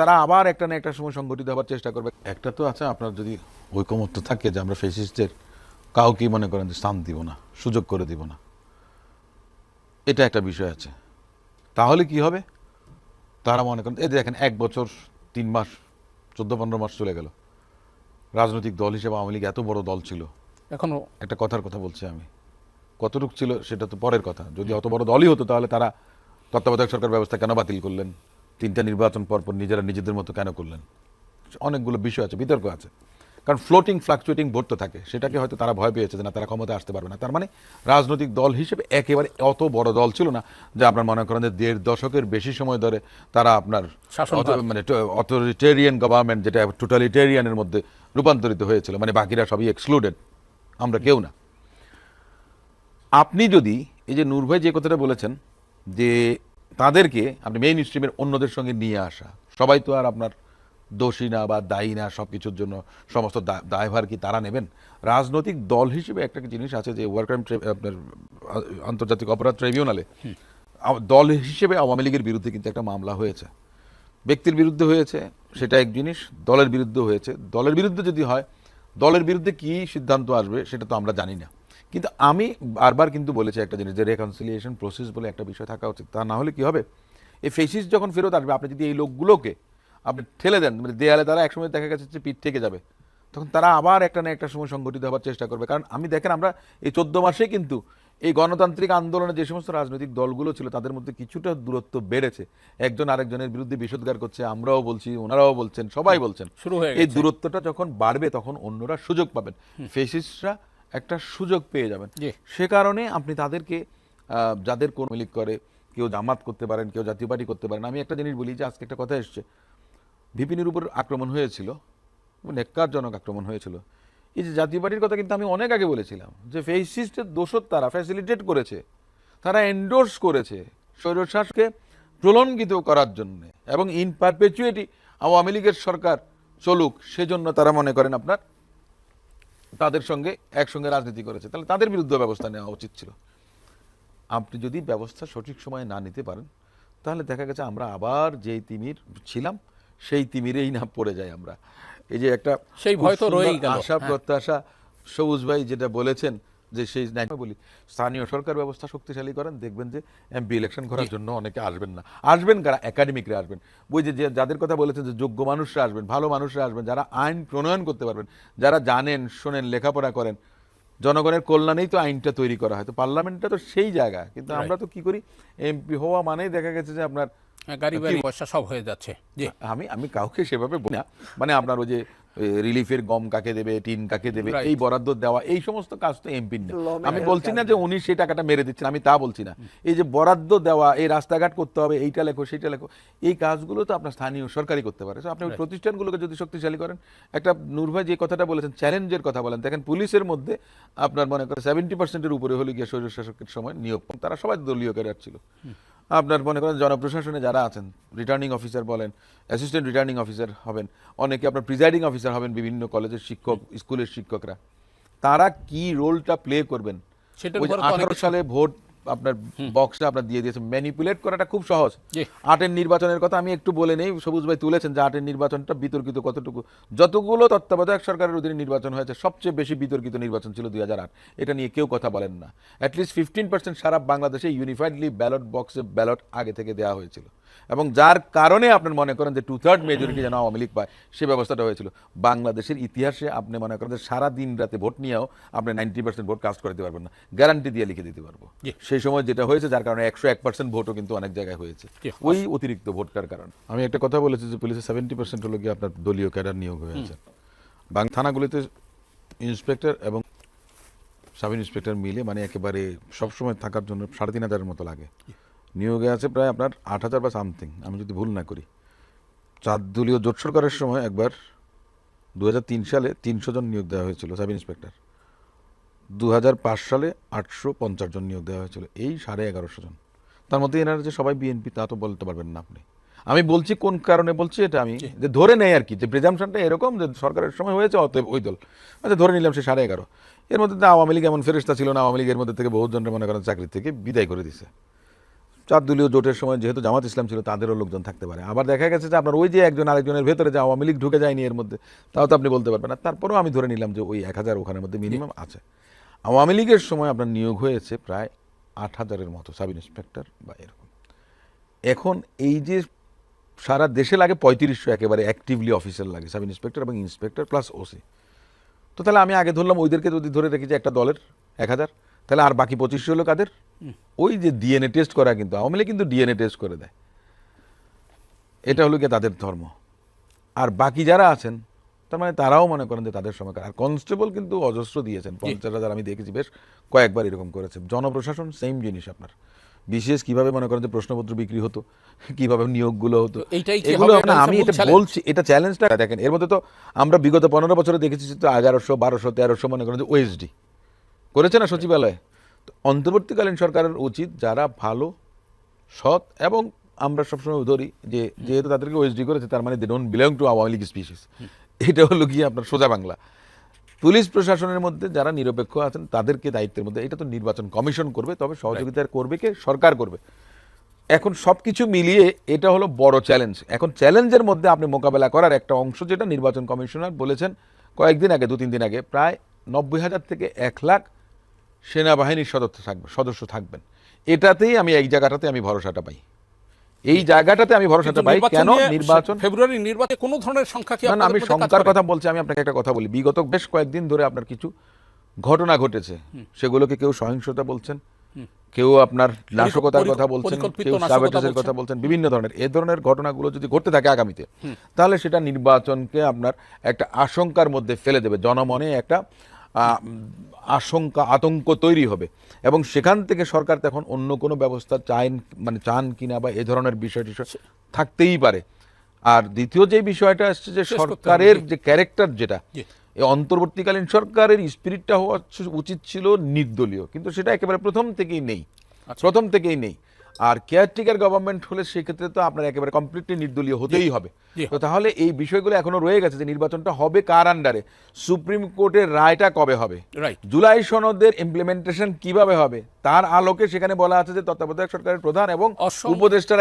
তারা আবার একটা না একটা সময় সংগঠিত হবার চেষ্টা করবে। একটা তো আছে আপনার যদি ঐকমত্য থাকে যে আমরা ফেসিস্টের কাউকেই মনে করেন যে স্থান দিব না সুযোগ করে দিব না। এটা একটা বিষয় আছে। তাহলে কি হবে? তারা মনে করেন এই যে দেখেন এক বছর তিন মাস চোদ্দ পনেরো মাস চলে গেল। রাজনৈতিক দল হিসেবে আওয়ামী লীগ এত বড় দল ছিল। এখনও একটা কথার কথা বলছি আমি। কতটুক ছিল সেটা তো পরের কথা। যদি অত বড় দলই হতো তাহলে তারা তত্ত্বাবধায়ক সরকার ব্যবস্থা কেন বাতিল করলেন? তিনটা নির্বাচন পর পর নিজেরা নিজেদের মতো কেন করলেন? অনেকগুলো বিষয় আছে বিতর্ক আছে। কারণ ফ্লোটিং ফ্লাকচুয়েটিং ভোট তো থাকে। সেটাকে হয়তো তারা ভয় পেয়েছে যে না তারা ক্ষমতা আসতে পারবে না। তার মানে রাজনৈতিক দল হিসেবে একেবারে অত বড় দল ছিল না যে আপনার মনে করেন যে দেড় দশকের বেশি সময় ধরে তারা আপনার। মানে অথরিটেরিয়ান গভর্নমেন্ট যেটা টোটালিটেরিয়ানের মধ্যে রূপান্তরিত হয়েছিল মানে বাকিরা সবই এক্সক্লুডেড আমরা কেউ না। আপনি যদি এই যে নূর ভাই যে কথাটা বলেছেন যে তাদেরকে আপনি মেইন স্ট্রিমের অন্যদের সঙ্গে নিয়ে আসা। সবাই তো আর আপনার দোষী না বা দায়ী না সব কিছুর জন্য সমস্ত দায়ভার কি তারা নেবেন? রাজনৈতিক দল হিসেবে একটা জিনিস আছে যে ওয়ার ক্রাইম আপনার আন্তর্জাতিক অপরাধ ট্রাইব্যুনালে দল হিসেবে আওয়ামী লীগের বিরুদ্ধে কিন্তু একটা মামলা হয়েছে। ব্যক্তির বিরুদ্ধে হয়েছে সেটা এক জিনিস দলের বিরুদ্ধে হয়েছে। দলের বিরুদ্ধে যদি হয় দলের বিরুদ্ধে কি সিদ্ধান্ত আসবে সেটা তো আমরা জানি না। কিন্তু আমি বারবার কিন্তু বলেছি একটা জিনিস যে রেকনসিলিয়েশন প্রসেস বলে একটা বিষয় থাকা উচিত। তা না হলে কি হবে? এই ফেসিস যখন ফেরত আসবে আপনি যদি এই লোকগুলোকে আপনি ঠেলে দেন মানে দেয়ালে তারা একসময় দেখা গেছে যে পিঠ থেকে যাবে তখন তারা আবার একটা না একটা সময় সংগঠিত হবার চেষ্টা করবে। কারণ আমি দেখেন আমরা এই চোদ্দ মাসে কিন্তু এই গণতান্ত্রিক আন্দোলনে যে সমস্ত রাজনৈতিক দলগুলো ছিল তাদের মধ্যে কিছুটা দূরত্ব বেড়েছে। একজন আরেকজনের বিরুদ্ধে বিষোদ্গার করছে আমরাও বলছি ওনারাও বলছেন সবাই বলছেন। শুরু হয়ে এই দূরত্বটা যখন বাড়বে তখন অন্যরা সুযোগ পাবেন। ফেসিস্টরা একটা সুযোগ পেয়ে যাবেন। সে কারণে আপনি তাদেরকে যাদের কোন লিগ করে কেউ জামাত করতে পারেন কেউ জাতীয় পার্টি করতে পারেন আমি একটা জিনিস বলি যে আজকে একটা কথা এসছে। বিপিনের উপর আক্রমণ হয়েছিল নেককারজনক আক্রমণ হয়েছিল। এই যে জাতীয় পার্টির কথা কিন্তু আমি অনেক আগে বলেছিলাম যে ফেসিস্টের দোষর তারা ফ্যাসিলিটেট করেছে তারা এন্ডোর্স করেছে স্বৈরশাসকে প্রলঙ্ঘিত করার জন্য এবং ইন পারপেচুয়েটি আওয়ামী লীগের সরকার চলুক সেজন্য তারা মনে করেন আপনার তাদের সঙ্গে একসঙ্গে রাজনীতি করেছে তাহলে তাদের বিরুদ্ধে ব্যবস্থা নেওয়া উচিত ছিল আপনি যদি ব্যবস্থা সঠিক সময়ে না নিতে পারেন তাহলে দেখা গেছে আমরা আবার যেই তিমির ছিলাম সেই তিমিরেই না পড়ে যাই আমরা এই যে একটা সেই ভয় তো রয়েই গেল। আশা হ্যাঁ। প্রত্যাশা সবুজ ভাই যেটা বলেছেন যে সেই নাই বলি স্থানীয় সরকার ব্যবস্থা শক্তিশালী করেন দেখবেন যে এমপি ইলেকশন করার জন্য অনেকে আসবেন না। আসবেন কারা? একাডেমিকরা আসবেন। ওই যে যাদের কথা বলেছেন যে যোগ্য মানুষরা আসবেন ভালো মানুষরা আসবেন যারা আইন প্রণয়ন করতে পারবেন যারা জানেন শোনেন লেখাপড়া করেন জনগণের কল্যাণেই তো আইনটা তৈরি করা হয়। তো পার্লামেন্টটা তো সেই জায়গা। কিন্তু আমরা তো কি করি? এমপি হওয়া মানেই দেখা গেছে যে আপনার গাড়ি বাড়ি পয়সা সব হয়ে যাচ্ছে। জি। আমি আমি কাউকে সেভাবে বলি না। মানে আপনার ওই যে রিলিফের গম কাকে দেবে টিন কাকে দেবে এই বরাদ্দ দেওয়া এই সমস্ত কাজ তো এমপির না আমি বলছি না যে উনি সেই টাকাটা মেরে দিচ্ছেন আমি তা বলছি না। এই যে বরাদ্দ দেওয়া এই রাস্তাঘাট করতে হবে এইটা লেখো সেইটা লেখো এই কাজগুলো তো আপনার স্থানীয় সরকারই করতে পারে। আপনি ওই প্রতিষ্ঠানগুলোকে যদি শক্তিশালী করেন একটা নূরভাই যে কথাটা বলেছেন চ্যালেঞ্জের কথা বলেন দেখেন পুলিশের মধ্যে আপনার মনে করেন সেভেন্টি পার্সেন্টের উপরে হলে গিয়ে স্বৈর শাসকের সময় নিয়োগ তারা সবাই দলীয় ক্যাডার ছিল। আপনার মনে করেন জনপ্রশাসনে যারা আছেন রিটার্নিং অফিসার বলেন অ্যাসিস্ট্যান্ট রিটার্নিং অফিসার হবেন অনেকে আপনার প্রিজাইডিং অফিসার হবেন বিভিন্ন কলেজের শিক্ষক স্কুলের শিক্ষকরা তারা কি রোলটা প্লে করবেন? 18 সালে ভোট আপনার বক্সটা আপনার দিয়ে দিয়েছে। ম্যানিপুলেট করাটা খুব সহজ। আটের নির্বাচনের কথা আমি একটু বলে নেই সবুজ ভাই তুলেছেন যে আটের নির্বাচনটা বিতর্কিত কতটুকু। যতগুলো তত্ত্বাবধায়ক সরকারের অধীনে নির্বাচন হয়েছে সবচেয়ে বেশি বিতর্কিত নির্বাচন ছিল দুই হাজার আট। এটা নিয়ে কেউ কথা বলেন না। অ্যাটলিস্ট ফিফটিন পার্সেন্ট সারা বাংলাদেশে ইউনিফাইডলি ব্যালট বক্সে ব্যালট আগে থেকে দেওয়া হয়েছিল। এবং যার কারণে আপনার মনে করেন যে টু থার্ড মেজরিটি যেন আওয়ামী লীগ পায় সে ব্যবস্থাটা হয়েছিল। বাংলাদেশের ইতিহাসে আপনি মনে করেন যে সারা দিন রাতে ভোট নিয়েও আপনি নাইনটি পার্সেন্ট ভোট কাস্ট করতে পারবেন না। গ্যারান্টি দিয়ে লিখে দিতে পারব। সেই সময় যেটা হয়েছে যার কারণে একশো এক পার্সেন্ট ভোটও কিন্তু অনেক জায়গায় হয়েছে। ওই অতিরিক্ত ভোটটার কারণে। আমি একটা কথা বলেছি যে পুলিশের সেভেন্টি পার্সেন্ট হলো গিয়ে আপনার দলীয় ক্যাডার নিয়োগ হয়েছে বাং থানাগুলিতে ইন্সপেক্টর এবং সাব ইন্সপেক্টর মিলে মানে একেবারে সবসময় থাকার জন্য সাড়ে তিন হাজারের মতো লাগে। নিয়োগে আছে প্রায় আপনার আট হাজার বা সামথিং আমি যদি ভুল না করি। চার দলীয় জোট সরকারের সময় একবার দু হাজার তিন সালে তিনশো জন নিয়োগ দেওয়া হয়েছিল সাব ইন্সপেক্টর। দু হাজার পাঁচ সালে আটশো পঞ্চাশ জন নিয়োগ দেওয়া হয়েছিল এই সাড়ে এগারোশো জন। তার মধ্যে এনারা যে সবাই বিএনপি তা তো বলতে পারবেন না আপনি। আমি বলছি কোন কারণে বলছি এটা আমি যে ধরে নেই আর কি যে প্রেজামশনটা এরকম যে সরকারের সময় হয়েছে অতএব ওই দল। আচ্ছা ধরে নিলাম সে সাড়ে এগারো। এর মধ্যে তো আওয়ামী লীগ এমন ফেরেস্তা ছিল না আওয়ামী লীগের মধ্যে থেকে বহু জনের মনে করেন চাকরি থেকে বিদায় করে দিছে। চার দলীয় জোটের সময় যেহেতু জামাত ইসলাম ছিল, তাদেরও লোকজন থাকতে পারে। আবার দেখা গেছে যে আপনার ওই যে একজন আরেকজনের ভেতরে যে আওয়ামী লীগ ঢুকে যায়নি এর মধ্যে, তাও তো আপনি বলতে পারবেন না। তারপরেও আমি ধরে নিলাম যে ওই এক হাজার ওখানের মধ্যে মিনিমাম আছে। আওয়ামী লীগের সময় আপনার নিয়োগ হয়েছে প্রায় আট হাজারের মতো, সাব ইন্সপেক্টর বা এরকম। এখন এই যে সারা দেশে লাগে পঁয়ত্রিশশো একেবারে অ্যাক্টিভলি অফিসার লাগে, সাব ইন্সপেক্টর এবং ইন্সপেক্টর প্লাস ওসি তো তাহলে আমি আগে ধরলাম, ওইদেরকে যদি ধরে রেখেছি একটা দলের এক হাজার তাহলে আর বাকি পঁচিশশো হলো কাদের? ওই যে ডিএনএ টেস্ট করা কিন্তু আওয়ামী লীগ কিন্তু ডিএনএ টেস্ট করে দেয়। এটা হলো গিয়ে তাদের ধর্ম। আর বাকি যারা আছেন তার মানে তারাও মনে করেন যে তাদের সময়কার আর কনস্টেবল কিন্তু অজস্র দিয়েছেন পঞ্চাশ হাজার আমি দেখেছি বেশ কয়েকবার এরকম করেছে জনপ্রশাসন সেম জিনিস আপনার। বিশেষ কীভাবে মনে করেন যে প্রশ্নপত্র বিক্রি হতো কীভাবে নিয়োগগুলো হতো এগুলো? আমি এটা বলছি এটা চ্যালেঞ্জটা দেখেন এর মধ্যে তো আমরা বিগত পনেরো বছরে দেখেছি তো এগারোশো বারোশো তেরোশো মনে করেন যে ওএসডি করেছে না সচিবালয়ে? তো অন্তর্বর্তীকালীন সরকারের উচিত যারা ভালো সৎ এবং আমরা সবসময় ধরি যে যেহেতু তাদেরকে ওএসডি করেছে তার মানে they don't belong to Awami League species এটা হলো গিয়ে আপনার সোজা বাংলা। পুলিশ প্রশাসনের মধ্যে যারা নিরপেক্ষ আছেন তাদেরকে দায়িত্বের মধ্যে এটা তো নির্বাচন কমিশন করবে তবে সহযোগিতা করবে কে? সরকার করবে। এখন সব কিছু মিলিয়ে এটা হলো বড় চ্যালেঞ্জ এখন চ্যালেঞ্জের মধ্যে আপনি মোকাবেলা করার একটা অংশ যেটা নির্বাচন কমিশনার বলেছেন কয়েকদিন আগে দু তিন দিন আগে প্রায় নব্বই হাজার থেকে এক লাখ সেনাবাহিনীর সদস্য থাকবে সদস্য থাকবেন। এটাতেই আমি এই জায়গাটাতে আমি ভরসাটা পাই। এই জায়গাটাতে আমি ভরসাটা পাই। কেন নির্বাচন? ফেব্রুয়ারি নির্বাচনে কোনো ধরনের সংখ্যা কি না আমি সংখ্যার কথা বলছি আমি আপনাকে একটা কথা বলি। বিগত বেশ কয়েকদিন ধরে আপনার কিছু ঘটনা ঘটেছে। সেগুলোকে কেউ সহিংসতা বলছেন কেউ আপনার নাশকতার কথা বলছেন কেউ সাবেটাসের কথা বলছেন বিভিন্ন ধরনের। এ ধরনের ঘটনাগুলো যদি ঘটতে থাকে আগামীতে তাহলে সেটা নির্বাচনকে আপনার একটা আশঙ্কার মধ্যে ফেলে দেবে। জনমনে একটা আশঙ্কা আতঙ্ক তৈরি হবে। এবং সেখান থেকে সরকার তখন অন্য কোনো ব্যবস্থা চান মানে চান কিনা বা এ ধরনের বিষয় টিষয় থাকতেই পারে। আর দ্বিতীয় যে বিষয়টা আসছে যে সরকারের যে ক্যারেক্টার যেটা। এই অন্তর্বর্তীকালীন সরকারের স্পিরিটটা হওয়া উচিত ছিল নির্দলীয়। কিন্তু সেটা একেবারে প্রথম থেকেই নেই। আচ্ছা। প্রথম থেকেই নেই। আর কেয়ারটেকার গভর্নমেন্ট হলে সেক্ষেত্রে তো আপনার একেবারে কমপ্লিটলি নির্দলীয় হতেই হবে। তো তাহলে এই বিষয়গুলো এখনও রয়ে গেছে যে নির্বাচনটা হবে কার আন্ডারে সুপ্রিম কোর্টের রায়টা কবে হবে? জুলাই সনদের ইমপ্লিমেন্টেশন কীভাবে হবে? তার আলোকে সেখানে বলা আছে যে তত্ত্বাবধায়ক সরকারের প্রধান এবং উপদেষ্টারা